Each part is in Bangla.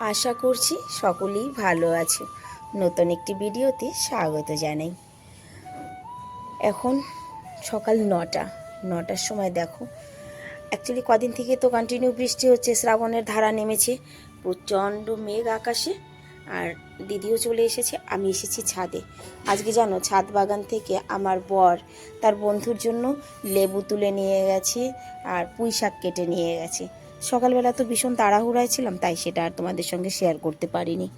আশা করছি সকলেই ভালো আছো। নতুন একটি ভিডিওতে স্বাগত জানাই। এখন সকাল নটা, নটার সময় দেখো অ্যাকচুয়ালি কদিন থেকে তো কন্টিনিউ বৃষ্টি হচ্ছে, শ্রাবণের ধারা নেমেছে, প্রচণ্ড মেঘ আকাশে, আর দিদিও চলে এসেছে, আমি এসেছি ছাদে। আজকে জানো, ছাদ বাগান থেকে আমার বর তার বন্ধুর জন্য লেবু তুলে নিয়ে গেছে, আর পুঁই শাক কেটে নিয়ে গেছে। সকালবেলা তো ভীষণ তাড়াহুড়ায় ছিলাম, তাই সেটা আর তোমাদের সঙ্গে শেয়ার করতে পারিনি।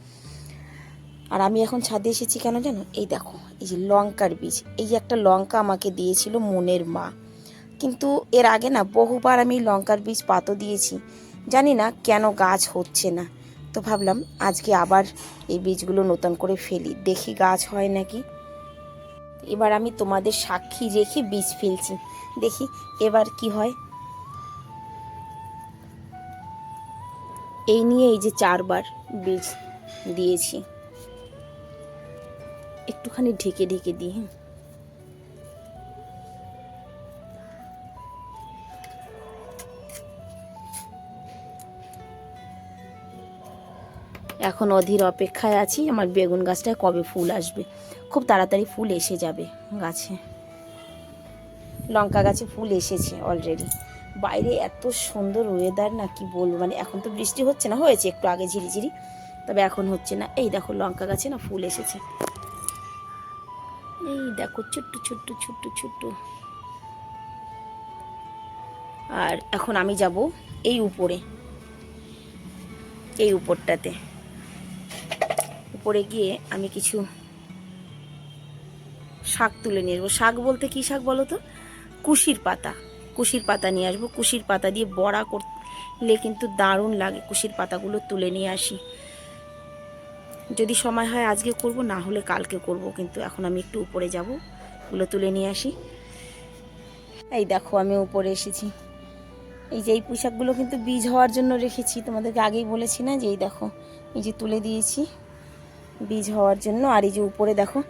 আর আমি এখন ছাদে এসেছি কেন জানো? এই দেখো, এই যে লঙ্কার বীজ, এই একটা লঙ্কা আমাকে দিয়েছিল মনের মা। কিন্তু এর আগে না বহুবার আমি লঙ্কার বীজ পাতো দিয়েছি, জানি না কেন গাছ হচ্ছে না। তো ভাবলাম আজকে আবার এই বীজগুলো নতুন করে ফেলি, দেখি গাছ হয় নাকি। এবার আমি তোমাদের সাক্ষী রেখে বীজ ফেলছি, দেখি এবার কি হয়। এই নিয়ে এই যে চারবার বীজ দিয়েছি। একটুখানি ঢেকে ঢেকে দিই হ্যাঁ। এখন অধীর অপেক্ষায় আছি, আমার বেগুন গাছটায় কবে ফুল আসবে। খুব তাড়াতাড়ি ফুল এসে যাবে গাছে। লঙ্কা গাছে ফুল এসেছে অলরেডি বাইরে এত সুন্দর ওয়েদার না কি বলব? মানে এখন তো বৃষ্টি হচ্ছে না, হয়েছে একটু আগে ঝিরিঝিরি, তবে এখন হচ্ছে না। এই দেখো লঙ্কা গাছে না ফুল এসেছে। এই দেখো ছোট্ট ছোট্ট ছোট্ট ছোট্ট। আর এখন আমি যাব এই উপরে, এই উপরটাতে। উপরে গিয়ে আমি কিছু শাক তুলে নিয়ে শাক বলতে কি শাক বলো তো? কুশির পাতা। কুশির পাতা নিয়ে আসব। কুশির পাতা দিয়ে বড়া করলে কিন্তু দারুণ লাগে কুশির পাতাগুলো তুলে নিয়ে আসি। যদি সময় হয় আজকে করব, না হলে কালকে করব, কিন্তু এখন আমি একটু উপরে যাব, ওগুলো তুলে নিয়ে আসি। এই দেখো, আমি উপরে এসেছি। এই যে এই পোশাকগুলো কিন্তু বীজ হওয়ার জন্য রেখেছি, তোমাদেরকে আগেই বলেছি না যে এই দেখো, এই যে তুলে দিয়েছি বীজ হওয়ার জন্য। আর এই যে উপরে দেখো,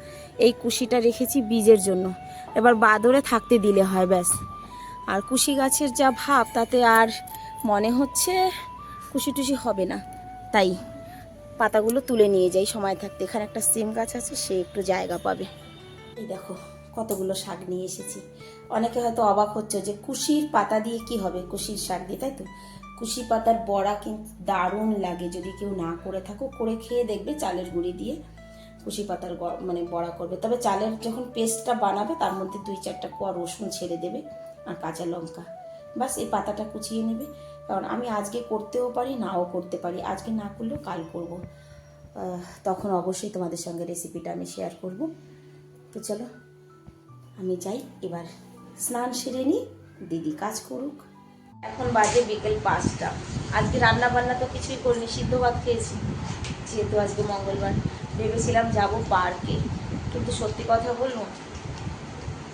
এই কুশিটা রেখেছি বীজের জন্য। এবার বাদরে থাকতে দিলে হয়, ব্যাস। আর কুশি গাছের যা ভাব, তাতে আর মনে হচ্ছে কুশি টুসি হবে না। তাই পাতাগুলো তুলে নিয়ে যাই, সময় থাকতে। এখানে একটা সিম গাছ আছে, সে একটু জায়গা পাবে। এই দেখো, কতগুলো শাক নিয়ে এসেছি। অনেকে হয়তো অবাক হচ্ছে যে কুশির পাতা দিয়ে কি হবে? কুশির শাক দিয়ে, তাই তো? কুশি পাতার বড়া কিন্তু দারুণ লাগে। যদি কেউ না করে থাকো করে খেয়ে দেখবে চালের গুঁড়ি দিয়ে কুশি পাতার মানে বড়া করবে। তবে চালের যখন পেস্টটা বানাবে, তার মধ্যে দুই চারটা কোয়া রসুন ছেড়ে দেবে। আর কাঁচা লঙ্কা। বাস এই পাতাটা কুচিয়ে নেবে। কারণ আমি আজকে করতেও পারি, নাও করতে পারি। আজকে না করলেও কাল করব। তখন অবশ্যই তোমাদের সঙ্গে রেসিপিটা আমি শেয়ার করব। তো চলো, আমি যাই। এবার স্নান সেরে নিই। দিদি কাজ করুক। এখন বাজে বিকেল পাঁচটা। আজকে রান্না বান্না তো কিছুই করিনি, সিদ্ধ ভাত খেয়েছি। যেহেতু আজকে মঙ্গলবার, ভেবেছিলাম যাব পার্কে। কিন্তু সত্যি কথা বলব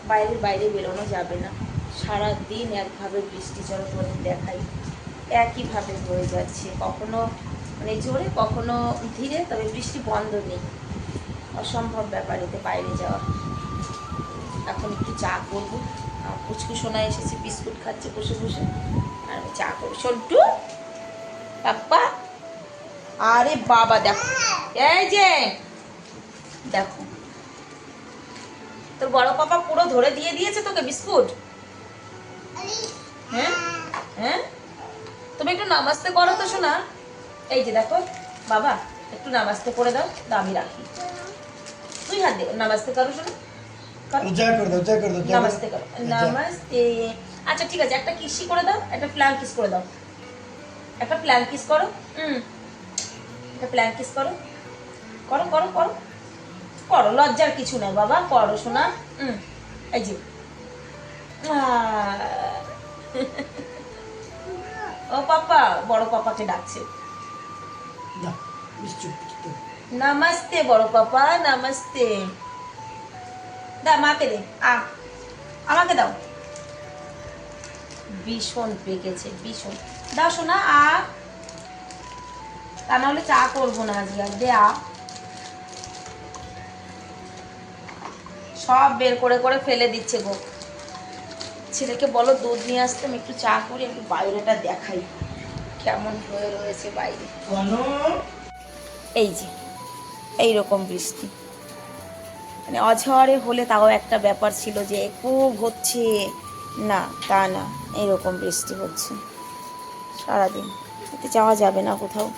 বাইরের বাইরে বেরোনো যাবে না। সারা দিন একভাবে বৃষ্টি জল তোমাদের দেখাই। একইভাবে হয়ে যাচ্ছে। কখনো মানে জোরে, কখনো ধীরে, তবে বৃষ্টি বন্ধ নেই। অসম্ভব ব্যাপার এতে বাইরে যাওয়া। এখন একটু চা করব। পুচকু সোনা এসেছে, বিস্কুট খাচ্ছে বসে বসে। আর চা করব। সন্টু! পাপ্পা আরে বাবা, দেখো। এই যে! দেখো। তোর বড় পাপা পুরো ধরে দিয়ে দিয়েছে তোকে বিস্কুট? হ্যাঁ? হ্যাঁ? তুমি একটু নামাজতে করো তো শোনা এই যে দেখো বাবা একটু নামাজতে করে দাও আমি রাখি। তুই হাত দে নামাজতে করো শোনা করে। আচ্ছা ঠিক আছে একটা কিসি করে দাও একটা প্ল্যান কিস করে দাও। একটা প্ল্যান কিস করো হুম। একটা প্ল্যান কিস করো। করো করো করো। করো লজ্জার কিছু নাই বাবা করো শোনা হুম। এই যে। ও পাপা বড় পাপাকে ডাকছে। নমস্তে বড় পাপা নমস্তে। দা মাকে দে। আ আমাকে দাও। ভীষণ পেকেছে ভীষণ। দাও শোনা আ। তা নাহলে চা করব না আজকে আর দে আ। সব বের করে করে ফেলে দিচ্ছে গো। ছেলেকে বলো দুধ নিয়ে আসতে আমি একটু চা করি একটু বাইরেটা দেখাই। কেমন হয়ে রয়েছে বাইরে। এই যে এই রকম বৃষ্টি। মানে অঝরে হলে তাও একটা ব্যাপার ছিল যে খুব হচ্ছে। না তা না এইরকম বৃষ্টি হচ্ছে। সারাদিন এতে যাওয়া যাবে না কোথাও।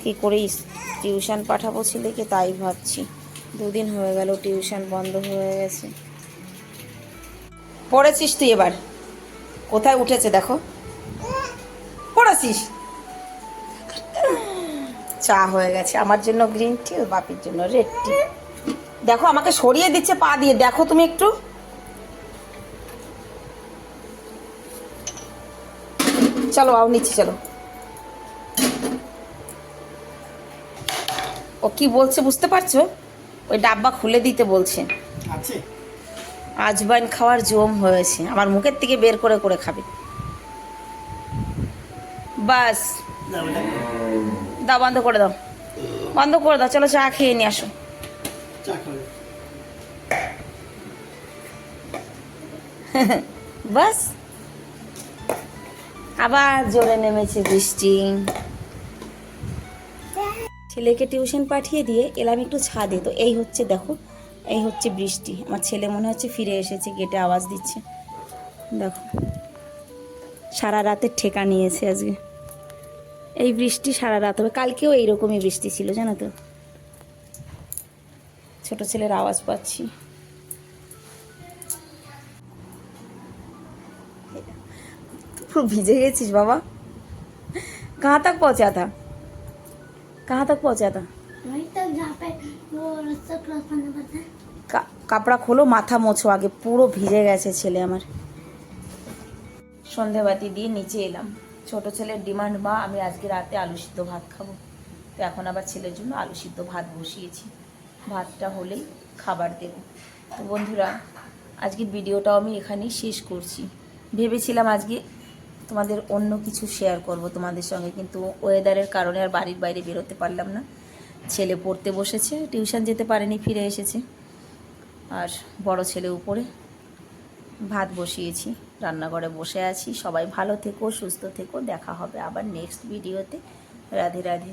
কি করে টিউশন পাঠাবো ছেলেকে তাই ভাবছি। দুদিন হয়ে গেল, টিউশন বন্ধ হয়ে গেছে। পড়েছিস তুই এবার? কোথায় উঠেছে দেখো। পড়েছিস? চা হয়ে গেছে, আমার জন্য গ্রিন টি বাপির জন্য রেড টি দেখো, আমাকে সরিয়ে দিচ্ছে, পা দিয়ে। দেখো তুমি একটু। চলো, আও নিচে, চলো। ও কি বলছে বুঝতে পারছ? ওই ডাব্বা খুলে দিতে বলছে। আজবাইন খাওয়ার জম হয়েছে। আমার মুখের থেকে বের করে করে খাবে। বাস। দাও বন্ধ করে দাও। বন্ধ করে দাও। চলো চা খেয়ে নিয়ে আসো। বাস। আবার জোরে নেমেছে বৃষ্টি। ছেলেকে টিউশন পাঠিয়ে দিয়ে এলাম একটু ছাদে। তো এই হচ্ছে দেখো, এই হচ্ছে বৃষ্টি। আমার ছেলে মনে হচ্ছে ফিরে এসেছে, গেটে আওয়াজ দিচ্ছে। দেখো, সারা রাতের ঠেকা নিয়েছে আজকে। এই বৃষ্টি সারা রাত হবে। কালকেও এইরকমই বৃষ্টি ছিল, জানো তো? ছোট ছেলের আওয়াজ পাচ্ছি। পুরো ভিজে গেছিস বাবা। কাঁথা পচা থা कहाँ तक पहुंचा था वहीं तक जहाँ पे वो रास्ता क्रॉस करना पड़ता है কা- কাপড়া খোলো মাথা মোছো আগে পুরো ভিজে গেছে ছেলে আমার সন্ধেবাতি দিয়ে নিচে এলাম ছোট ছেলের ডিমান্ড মা আমি আজকে রাতে আলু সিদ্ধ ভাত খাবো তো এখন আবার ছেলের জন্য আলু সিদ্ধ ভাত বসিয়েছি ভাতটা হলেই খাবার দেব তো বন্ধুরা আজকের ভিডিওটাও আমি এখানেই শেষ করছি ভেবেছিলাম আজকে তোমাদের অন্য কিছু শেয়ার করব তোমাদের সঙ্গে, কিন্তু ওয়েদারের কারণে আর বাড়ির বাইরে বেরোতে পারলাম না। ছেলে পড়তে বসেছে টিউশন যেতে পারেনি, ফিরে এসেছে। আর বড় ছেলে উপরে ভাত বসিয়েছি, রান্নাঘরে বসে আছি। সবাই ভালো থেকো, সুস্থ থেকো, দেখা হবে আবার নেক্সট ভিডিওতে রাধে রাধে।